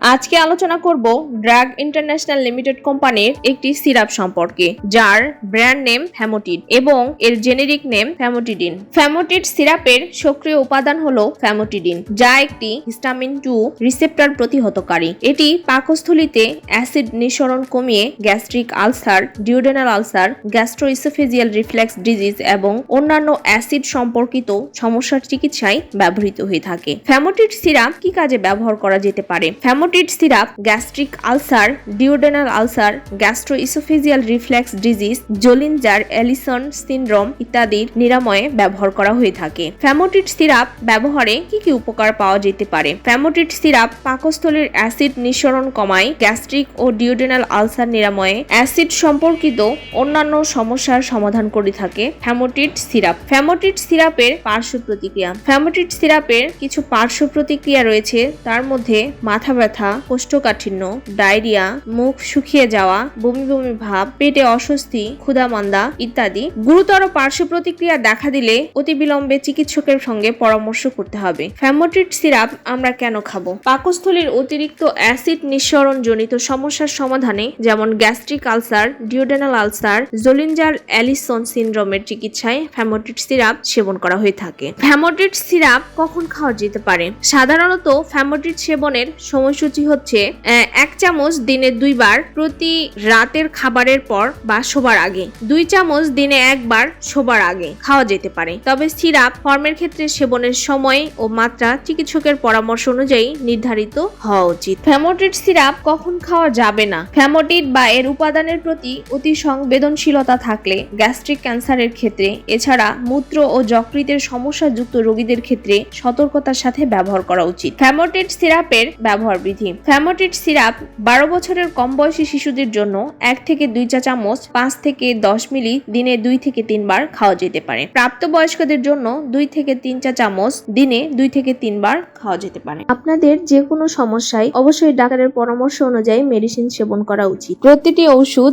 আজকে আলোচনা করব ড্রাগ ইন্টারন্যাশনাল লিমিটেড কোম্পানির একটি সিরাপ সম্পর্কে, যার ব্র্যান্ড নেম ফ্যামোটিড এবং এর জেনেরিক নেম ফ্যামোটিডিন। ফ্যামোটিড সিরাপের সক্রিয় উপাদান হলো ফ্যামোটিডিন, যা একটি হিস্টামিন টু রিসেপ্টর প্রতিহতকারী। এটি পাকস্থলীতে অ্যাসিড নিঃসরণ কমিয়ে gastric ulcer duodenal ulcer, gastroesophageal reflux disease এবং অন্যান্য অ্যাসিড সম্পর্কিত সমস্যার চিকিৎসায় ব্যবহৃত হয়ে থাকে। ফ্যামোটিড সিরাপ কি কাজে ব্যবহার করা যেতে পারে? Famotid syrup gastric ulcer duodenal ulcer gastroesophageal reflux disease Zollinger Ellison syndrome ইত্যাদির নিরাময়ে ব্যবহার করা হয়ে থাকে। ফ্যামোটিড সিরাপ ব্যবহারে কি কি উপকার পাওয়া যেতে পারে? ফ্যামোটিড সিরাপ পাকস্থলীর অ্যাসিড নিঃসরণ কমায় গ্যাস্ট্রিক ও ডিওডেনাল আলসার নিরাময়ে অ্যাসিড সম্পর্কিত অন্যান্য সমস্যার সমাধান করে থাকে ফ্যামোটিড সিরাপ ফ্যামোটিড সিরাপের পার্শ্ব প্রতিক্রিয়া। ফ্যামোটিড সিরাপের কিছু পার্শ্ব প্রতিক্রিয়া রয়েছে, তার মধ্যে মাথা ব্যথা কোষ্ঠকাঠিন্য, ডায়রিয়া, মুখ শুকিয়ে যাওয়া, বমি বমি ভাব, পেটে অস্বস্তি, ক্ষুধামান্দা ইত্যাদি গুরুতর পার্শ্ব প্রতিক্রিয়া দেখা দিলে অতি বিলম্বে চিকিৎসকের সঙ্গে পরামর্শ করতে হবে। ফ্যামোটিড সিরাপ আমরা কেন খাব? পাকস্থলীর অতিরিক্ত অ্যাসিড নিঃসরণ জনিত সমস্যার সমাধানে যেমন gastric ulcer, duodenal ulcer Zollinger Ellison সিনড্রোমের চিকিৎসায় ফ্যামোটিড সিরাপ সেবন করা হয়ে থাকে। ফ্যামোটিড সিরাপ কখন খাওয়া যেতে পারে? সাধারণত ফ্যামোটিড সেবনের সময়সূচি হচ্ছে আহ, এক চামচ দিনে দুইবার প্রতি রাতের খাবারের পর বা শোবার আগে। দুই চামচ দিনে একবার শোবার আগে খাওয়া যেতে পারে। তবে সিরাপ ফর্মের ক্ষেত্রে সেবনের সময় ও মাত্রা চিকিৎসকের পরামর্শ অনুযায়ী নির্ধারিত হওয়া উচিত। ফ্যামোটিড সিরাপ কখন খাওয়া যাবে না? ফ্যামোটিড বা এর উপাদানের প্রতি অতি সংবেদনশীলতা থাকলে গ্যাস্ট্রিক ক্যান্সারের ক্ষেত্রে এছাড়া মূত্র ও যকৃতের সমস্যাযুক্ত রোগীদের ক্ষেত্রে সতর্কতার সাথে ব্যবহার করা উচিত। ফ্যামোটিড সিরাপের ব্যবহার বিধি ফ্যামোটিড সিরাপ বারো বছরের কম বয়সী শিশুদের জন্য এক থেকে দুই চা চামচ, পাঁচ থেকে দশ মিলি দিনে দুই থেকে তিনবার খাওয়া যেতে পারে। প্রাপ্তবয়স্কদের জন্য দুই থেকে তিন চা চামচ দিনে দুই থেকে তিনবার খাওয়া যেতে পারে। আপনাদের যে কোনো সমস্যায় অবশ্যই ডাক্তারের পরামর্শ অনুযায়ী মেডিসিন সেবন করা উচিত। প্রতিটি ওষুধ